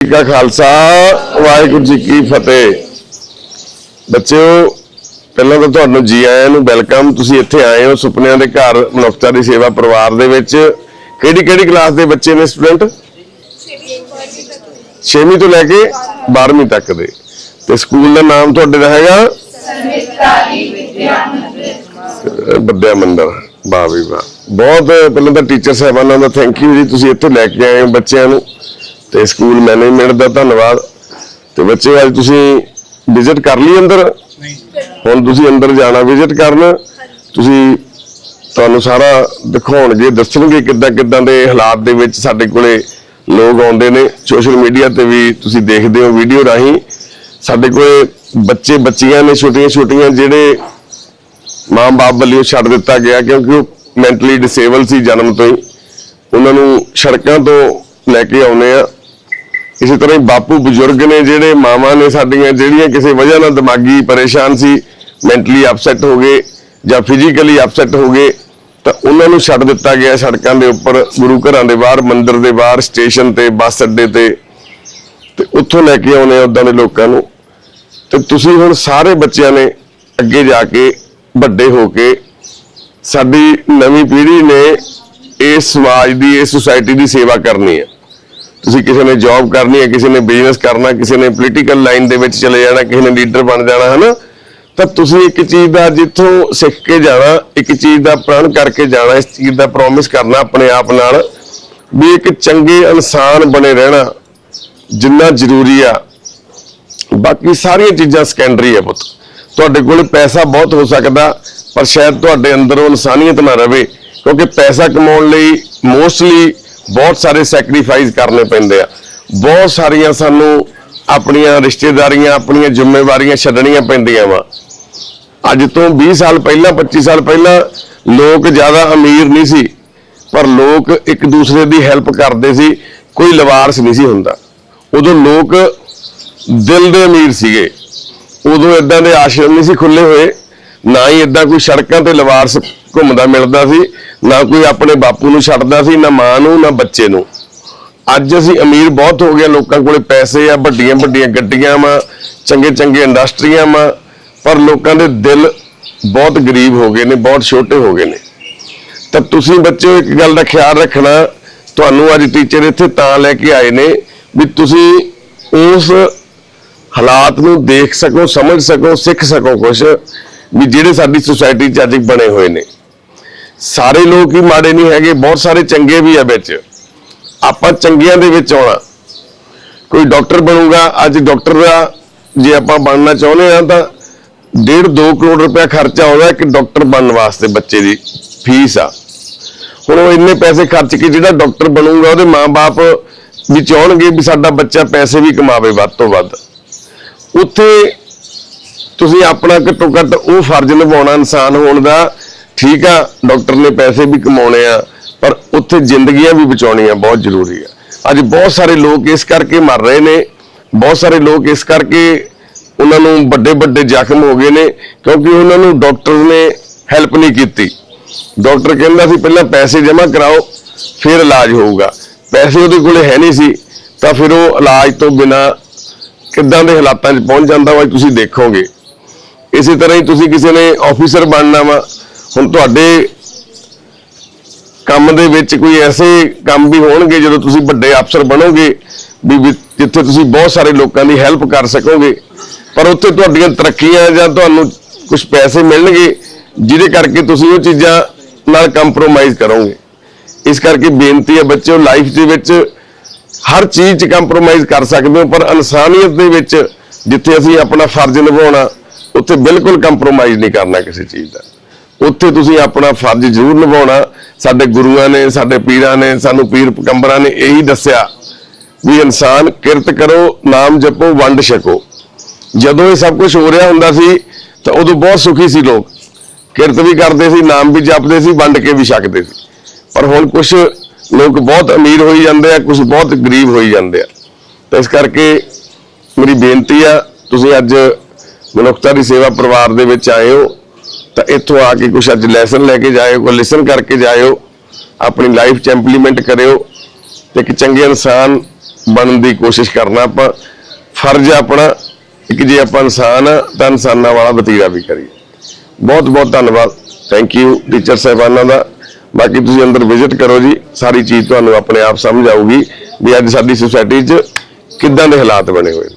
ਜੀ ਕਾ ਖਾਲਸਾ, ਵਾਹਿਗੁਰੂ ਜੀ ਕੀ ਫਤਿਹ। ਬੱਚਿਓ, ਪਹਿਲਾਂ ਤਾਂ ਤੁਹਾਨੂੰ ਜੀ ਆਇਆਂ ਨੂੰ ਵੈਲਕਮ। ਤੁਸੀਂ ਇੱਥੇ ਆਏ ਹੋ ਸੁਪਨਿਆਂ ਦੇ ਘਰ, ਮਨੁੱਖਤਾ ਦੀ ਸੇਵਾ ਪਰਿਵਾਰ ਦੇ ਵਿੱਚ। ਕਿਹੜੀ ਕਿਹੜੀ ਕਲਾਸ ਦੇ ਬੱਚੇ ਨੇ ਸਟੂਡੈਂਟ? 6ਵੀਂ ਤੋਂ ਲੈ ਕੇ 12ਵੀਂ ਤੱਕ ਦੇ। ਤੇ ਸਕੂਲ ਦਾ ਨਾਮ ਤੁਹਾਡੇ ਦਾ ਹੈਗਾ? ਵਿਦਿਆ ਮੰਦਿਰ। ਵਾਹ ਵੀ ਵਾਹ। ਬਹੁਤ ਪਹਿਲਾਂ ਤਾਂ ਟੀਚਰ ਸਾਹਿਬਾਨਾਂ ਦਾ ਥੈਂਕ ਯੂ ਜੀ, ਤੁਸੀਂ ਇੱਥੇ ਲੈ ਕੇ ਆਏ ਹੋ ਬੱਚਿਆਂ ਨੂੰ। ਤੇ ਸਕੂਲ ਮੈਨੇਜਮੈਂਟ ਦਾ ਧੰਨਵਾਦ। ਤੇ ਬੱਚੇ ਅੱਜ ਤੁਸੀਂ ਵਿਜ਼ਿਟ ਕਰ ਲਈ ਅੰਦਰ? ਹੁਣ ਤੁਸੀਂ ਅੰਦਰ ਜਾਣਾ ਵਿਜ਼ਿਟ ਕਰਨ। ਤੁਸੀਂ ਤੁਹਾਨੂੰ ਸਾਰਾ ਦਿਖਾਉਣਗੇ ਦੱਸਣਗੇ ਕਿੱਦਾਂ ਕਿੱਦਾਂ ਦੇ ਹਾਲਾਤ ਦੇ ਵਿੱਚ ਸਾਡੇ ਕੋਲੇ ਲੋਕ ਆਉਂਦੇ ਨੇ। ਸੋਸ਼ਲ ਮੀਡੀਆ ਤੇ ਵੀ ਤੁਸੀਂ ਦੇਖਦੇ ਹੋ ਵੀਡੀਓ ਰਾਹੀਂ। ਸਾਡੇ ਕੋਲੇ ਬੱਚੇ ਬੱਚੀਆਂ ਨੇ ਛੋਟੀਆਂ ਛੋਟੀਆਂ ਜਿਹੜੇ ਮਾਂ-ਬਾਪ ਵੱਲੋਂ ਛੱਡ ਦਿੱਤਾ ਗਿਆ ਕਿਉਂਕਿ ਉਹ ਮੈਂਟਲੀ ਡਿਸੇਬਲ ਸੀ ਜਨਮ ਤੋਂ ਹੀ। ਉਹਨਾਂ ਨੂੰ ਸੜਕਾਂ ਤੋਂ ਲੈ ਕੇ ਆਉਨੇ ਆ। ਇਸੇ ਤਰ੍ਹਾਂ ਹੀ ਬਾਪੂ ਬਜ਼ੁਰਗ ਨੇ ਜਿਹੜੇ ਮਾਵਾਂ ਨੇ ਸਾਡੀਆਂ, ਜਿਹੜੀਆਂ ਕਿਸੇ ਵਜ੍ਹਾ ਨਾਲ ਦਿਮਾਗੀ ਪਰੇਸ਼ਾਨ ਸੀ ਮੈਂਟਲੀ ਅਪਸੈਟ ਹੋ ਗਏ ਜਾਂ ਫਿਜ਼ੀਕਲੀ ਅਪਸੈਟ ਹੋ ਗਏ, ਤਾਂ ਉਹਨਾਂ ਨੂੰ ਛੱਡ ਦਿੱਤਾ ਗਿਆ ਸੜਕਾਂ ਦੇ ਉੱਪਰ, ਗੁਰੂ ਘਰਾਂ ਦੇ ਬਾਹਰ, ਮੰਦਿਰ ਦੇ ਬਾਹਰ ਸਟੇਸ਼ਨ ਤੇ, ਬੱਸ ਅੱਡੇ ਤੇ ਤੇ ਉੱਥੋਂ ਲੈ ਕੇ ਆਉਨੇ ਆ ਉਦਾਂ ਦੇ ਲੋਕਾਂ ਨੂੰ। ਤੇ ਤੁਸੀਂ ਹੁਣ ਸਾਰੇ ਬੱਚਿਆਂ ਨੇ ਅੱਗੇ ਜਾ ਕੇ, ਵੱਡੇ ਹੋ ਕੇ, ਸਾਡੀ ਨਵੀਂ ਪੀੜ੍ਹੀ ਨੇ ਇਸ ਸਮਾਜ ਦੀ, ਇਸ ਸੁਸਾਇਟੀ ਦੀ ਸੇਵਾ ਕਰਨੀ ਹੈ। ਤੁਸੀਂ ਕਿਸੇ ਨੇ ਜੌਬ ਕਰਨੀ ਹੈ, ਕਿਸੇ ਨੇ ਬਿਜ਼ਨਸ ਕਰਨਾ ਕਿਸੇ ਨੇ ਪੋਲੀਟੀਕਲ ਲਾਈਨ ਦੇ ਵਿੱਚ ਚਲੇ ਜਾਣਾ, ਕਿਸੇ ਨੇ ਲੀਡਰ ਬਣ ਜਾਣਾ, ਹਨਾ? ਤਾਂ ਤੁਸੀਂ ਇੱਕ ਚੀਜ਼ ਦਾ ਜਿੱਥੋਂ ਸਿੱਖ ਕੇ ਜਾਣਾ, ਇੱਕ ਚੀਜ਼ ਦਾ ਪ੍ਰਣ ਕਰਕੇ ਜਾਣਾ, ਇਸ ਚੀਜ਼ ਦਾ ਪ੍ਰੋਮਿਸ ਕਰਨਾ ਆਪਣੇ ਆਪ ਨਾਲ, ਵੀ ਇੱਕ ਚੰਗੇ ਇਨਸਾਨ ਬਣੇ ਰਹਿਣਾ ਜਿੰਨਾ ਜ਼ਰੂਰੀ ਆ। ਬਾਕੀ ਸਾਰੀਆਂ ਚੀਜ਼ਾਂ ਸੈਕੰਡਰੀ ਆ ਪੁੱਤ। ਤੁਹਾਡੇ ਕੋਲ ਪੈਸਾ ਬਹੁਤ ਹੋ ਸਕਦਾ, ਪਰ ਸ਼ਾਇਦ ਤੁਹਾਡੇ ਅੰਦਰ ਉਹ ਇਨਸਾਨੀਅਤ ਨਾ ਰਵੇ, ਕਿਉਂਕਿ ਪੈਸਾ ਕਮਾਉਣ ਲਈ ਮੋਸਟਲੀ ਬਹੁਤ ਸਾਰੇ ਸੈਕਰੀਫਾਈਸ ਕਰਨੇ ਪੈਂਦੇ ਆ। ਬਹੁਤ ਸਾਰੀਆਂ ਸਾਨੂੰ ਆਪਣੀਆਂ ਰਿਸ਼ਤੇਦਾਰੀਆਂ, ਆਪਣੀਆਂ ਜ਼ਿੰਮੇਵਾਰੀਆਂ ਛੱਡਣੀਆਂ ਪੈਂਦੀਆਂ ਵਾ। ਅੱਜ ਤੋਂ 20 ਸਾਲ ਪਹਿਲਾਂ 25 ਸਾਲ ਪਹਿਲਾਂ ਲੋਕ ਜ਼ਿਆਦਾ ਅਮੀਰ ਨਹੀਂ ਸੀ, ਪਰ ਲੋਕ ਇੱਕ ਦੂਸਰੇ ਦੀ ਹੈਲਪ ਕਰਦੇ ਸੀ, ਕੋਈ ਲਵਾਰਸ ਨਹੀਂ ਸੀ ਹੁੰਦਾ। ਉਦੋਂ ਲੋਕ ਦਿਲ ਦੇ ਅਮੀਰ ਸੀਗੇ। ਉਦੋਂ ਇਦਾਂ ਦੇ ਆਸ਼ਰਮ ਨਹੀਂ ਸੀ ਖੁੱਲੇ ਹੋਏ। ਨਾ ਹੀ ਇਦਾਂ ਕੋਈ ਸੜਕਾਂ ਤੇ ਲਵਾਰਸ ਘੁੰਮਦਾ ਮਿਲਦਾ ਸੀ, ਨਾ ਕੋਈ ਆਪਣੇ ਬਾਪੂ ਨੂੰ ਛੱਡਦਾ ਸੀ, ਨਾ ਮਾਂ ਨੂੰ, ਨਾ ਬੱਚੇ ਨੂੰ। ਅੱਜ ਅਸੀਂ ਅਮੀਰ ਬਹੁਤ ਹੋ ਗਏ ਲੋਕਾਂ ਕੋਲੇ ਪੈਸੇ ਆ, ਵੱਡੀਆਂ ਵੱਡੀਆਂ ਗੱਡੀਆਂ ਵਾ, ਚੰਗੇ ਚੰਗੇ ਇੰਡਸਟਰੀਆਂ ਵਾ, ਪਰ ਲੋਕਾਂ ਦੇ ਦਿਲ ਬਹੁਤ ਗਰੀਬ ਹੋ ਗਏ ਨੇ, ਬਹੁਤ ਛੋਟੇ ਹੋ ਗਏ ਨੇ। ਤਾਂ ਤੁਸੀਂ ਬੱਚਿਓ, ਇੱਕ ਗੱਲ ਦਾ ਖਿਆਲ ਰੱਖਣਾ, ਤੁਹਾਨੂੰ ਅੱਜ ਟੀਚਰ ਇੱਥੇ ਤਾਂ ਲੈ ਕੇ ਆਏ ਨੇ ਵੀ ਤੁਸੀਂ ਉਸ ਹਾਲਾਤ ਨੂੰ ਦੇਖ ਸਕੋ, ਸਮਝ ਸਕੋ, ਸਿੱਖ ਸਕੋ ਕੁਝ ਵੀ ਜਿਹੜੇ ਸਾਡੀ ਸੁਸਾਇਟੀ 'ਚ ਅੱਜ ਬਣੇ ਹੋਏ ਨੇ। ਸਾਰੇ ਲੋਕ ਹੀ ਮਾੜੇ ਨਹੀਂ ਹੈਗੇ, ਬਹੁਤ ਸਾਰੇ ਚੰਗੇ ਵੀ ਆ ਵਿੱਚ। ਆਪਾਂ ਚੰਗਿਆਂ ਦੇ ਵਿੱਚ ਆਉਣਾ। ਕੋਈ ਡਾਕਟਰ ਬਣੂਗਾ, ਅੱਜ ਡਾਕਟਰ ਦਾ ਜੇ ਆਪਾਂ ਬਣਨਾ ਚਾਹੁੰਦੇ ਆ ਤਾਂ 1.5 2 ਕਰੋੜ ਰੁਪਏ ਖਰਚਾ ਆਉਂਦਾ ਇੱਕ ਡਾਕਟਰ ਬਣਨ ਵਾਸਤੇ ਬੱਚੇ ਦੀ ਫੀਸ ਆ। ਹੁਣ ਉਹ ਇੰਨੇ ਪੈਸੇ ਖਰਚ ਕੇ ਜਿਹੜਾ ਡਾਕਟਰ ਬਣੂਗਾ, ਉਹਦੇ ਮਾਪੇ ਵੀ ਚਾਹਣਗੇ ਵੀ ਸਾਡਾ ਬੱਚਾ ਪੈਸੇ ਵੀ ਕਮਾਵੇ ਵੱਧ ਤੋਂ ਵੱਧ। ਉੱਥੇ ਤੁਸੀਂ ਆਪਣਾ ਘੱਟੋ ਘੱਟ ਉਹ ਫਰਜ਼ ਨਿਭਾਉਣਾ ਇਨਸਾਨ ਹੋਣ ਦਾ, ਠੀਕ ਆ, ਡਾਕਟਰ ਨੇ ਪੈਸੇ ਵੀ ਕਮਾਉਣੇ ਆ, ਪਰ ਉੱਥੇ ਜ਼ਿੰਦਗੀਆਂ ਵੀ ਬਚਾਉਣੀਆਂ ਬਹੁਤ ਜ਼ਰੂਰੀ ਆ। ਅੱਜ ਬਹੁਤ ਸਾਰੇ ਲੋਕ ਇਸ ਕਰਕੇ ਮਰ ਰਹੇ ਨੇ, ਬਹੁਤ ਸਾਰੇ ਲੋਕ ਇਸ ਕਰਕੇ ਉਹਨਾਂ ਨੂੰ ਵੱਡੇ ਵੱਡੇ ਜ਼ਖਮ ਹੋ ਗਏ ਨੇ, ਕਿਉਂਕਿ ਉਹਨਾਂ ਨੂੰ ਡਾਕਟਰ ਨੇ ਹੈਲਪ ਨਹੀਂ ਕੀਤੀ। ਡਾਕਟਰ ਕਹਿੰਦਾ ਸੀ, ਪਹਿਲਾਂ ਪੈਸੇ ਜਮ੍ਹਾਂ ਕਰਾਓ, ਫਿਰ ਇਲਾਜ ਹੋਊਗਾ। ਪੈਸੇ ਉਹਦੇ ਕੋਲੇ ਹੈ ਨਹੀਂ ਸੀ, ਤਾਂ ਫਿਰ ਉਹ ਇਲਾਜ ਤੋਂ ਬਿਨਾ ਕਿੱਦਾਂ ਦੇ ਹਾਲਾਤਾਂ 'ਚ ਪਹੁੰਚ ਜਾਂਦਾ ਵਾ ਤੁਸੀਂ ਦੇਖੋਗੇ। ਇਸੇ ਤਰ੍ਹਾਂ ਹੀ ਤੁਸੀਂ ਕਿਸੇ ਨੇ ਆਫੀਸਰ ਬਣਨਾ ਵਾ, ਹੁਣ ਤੁਹਾਡੇ ਕੰਮ ਦੇ ਵਿੱਚ ਕੋਈ ਐਸੇ ਕੰਮ ਵੀ ਹੋਣਗੇ ਜਦੋਂ ਤੁਸੀਂ ਵੱਡੇ ਅਫਸਰ ਬਣੋਗੇ, ਵੀ ਵੀ, ਜਿੱਥੇ ਤੁਸੀਂ ਬਹੁਤ ਸਾਰੇ ਲੋਕਾਂ ਦੀ ਹੈਲਪ ਕਰ ਸਕੋਗੇ, ਪਰ ਉੱਥੇ ਤੁਹਾਡੀਆਂ ਤਰੱਕੀਆਂ ਜਾਂ ਤੁਹਾਨੂੰ ਕੁਝ ਪੈਸੇ ਮਿਲਣਗੇ, ਜਿਹਦੇ ਕਰਕੇ ਤੁਸੀਂ ਉਹ ਚੀਜ਼ਾਂ ਨਾਲ ਕੰਪਰੋਮਾਈਜ਼ ਕਰੋਗੇ। ਇਸ ਕਰਕੇ ਬੇਨਤੀ ਹੈ ਬੱਚਿਓ ਲਾਈਫ ਦੇ ਵਿੱਚ ਹਰ ਚੀਜ਼ 'ਚ ਕੰਪਰੋਮਾਈਜ਼ ਕਰ ਸਕਦੇ ਹੋ, ਪਰ ਇਨਸਾਨੀਅਤ ਦੇ ਵਿੱਚ ਜਿੱਥੇ ਅਸੀਂ ਆਪਣਾ ਫਰਜ਼ ਨਿਭਾਉਣਾ ਉੱਥੇ ਬਿਲਕੁਲ ਕੰਪਰੋਮਾਈਜ਼ ਨਹੀਂ ਕਰਨਾ ਕਿਸੇ ਚੀਜ਼ ਦਾ। ਉੱਥੇ ਤੁਸੀਂ ਆਪਣਾ ਫਰਜ਼ ਜ਼ਰੂਰ ਨਿਭਾਉਣਾ। ਸਾਡੇ ਗੁਰੂਆਂ ਨੇ, ਸਾਡੇ ਪੀਰਾਂ ਨੇ, ਸਾਨੂੰ ਪੀਰ ਪਕੰਬਰਾਂ ਨੇ ਇਹੀ ਦੱਸਿਆ ਵੀ ਇਨਸਾਨ ਕਿਰਤ ਕਰੋ, ਨਾਮ ਜਪੋ, ਵੰਡ ਛਕੋ। ਜਦੋਂ ਇਹ ਸਭ ਕੁਝ ਹੋ ਰਿਹਾ ਹੁੰਦਾ ਸੀ, ਤਾਂ ਉਦੋਂ ਬਹੁਤ ਸੁਖੀ ਸੀ ਲੋਕ। ਕਿਰਤ ਵੀ ਕਰਦੇ ਸੀ, ਨਾਮ ਵੀ ਜਪਦੇ ਸੀ, ਵੰਡ ਕੇ ਵੀ ਛਕਦੇ ਸੀ। ਪਰ ਹੁਣ ਕੁਝ ਲੋਕ ਬਹੁਤ ਅਮੀਰ ਹੋਈ ਜਾਂਦੇ ਆ ਕੁਝ ਬਹੁਤ ਗਰੀਬ ਹੋਈ ਜਾਂਦੇ ਆ। ਤਾਂ ਇਸ ਕਰਕੇ ਮੇਰੀ ਬੇਨਤੀ ਆ, ਤੁਸੀਂ ਅੱਜ ਮਨੁੱਖਤਾ ਦੀ ਸੇਵਾ ਪਰਿਵਾਰ ਦੇ ਵਿੱਚ ਆਏ ਹੋ ਤਾਂ ਇੱਥੋਂ ਆ ਕੇ ਕੁਝ ਅੱਜ ਲੈਸਨ ਲੈ ਕੇ ਜਾਇਓ ਕੋਈ ਲਿਸਨ ਕਰਕੇ ਜਾਇਓ ਆਪਣੀ ਲਾਈਫ ਚ ਇੰਪਲੀਮੈਂਟ ਕਰਿਓ ਤੇ ਇੱਕ ਚੰਗੇ ਇਨਸਾਨ ਬਣਨ ਦੀ ਕੋਸ਼ਿਸ਼ ਕਰਨਾ ਆਪਾਂ। ਫਰਜ਼ ਆਪਣਾ ਕਿ ਜੇ ਆਪਾਂ ਇਨਸਾਨ ਆ, ਤਾਂ ਇਨਸਾਨਾਂ ਵਾਲਾ ਵਤੀਰਾ ਵੀ ਕਰੀਏ। ਬਹੁਤ ਬਹੁਤ ਧੰਨਵਾਦ। ਥੈਂਕ ਯੂ ਟੀਚਰ ਸਾਹਿਬਾਨਾਂ ਦਾ। ਬਾਕੀ ਤੁਸੀਂ ਅੰਦਰ ਵਿਜ਼ਿਟ ਕਰੋ ਜੀ ਸਾਰੀ ਚੀਜ਼ ਤੁਹਾਨੂੰ ਆਪਣੇ ਆਪ ਸਮਝ ਆਊਗੀ ਵੀ ਅੱਜ ਸਾਡੀ ਸੁਸਾਇਟੀ 'ਚ ਕਿੱਦਾਂ ਦੇ ਹਾਲਾਤ ਬਣੇ ਹੋਏ ਨੇ।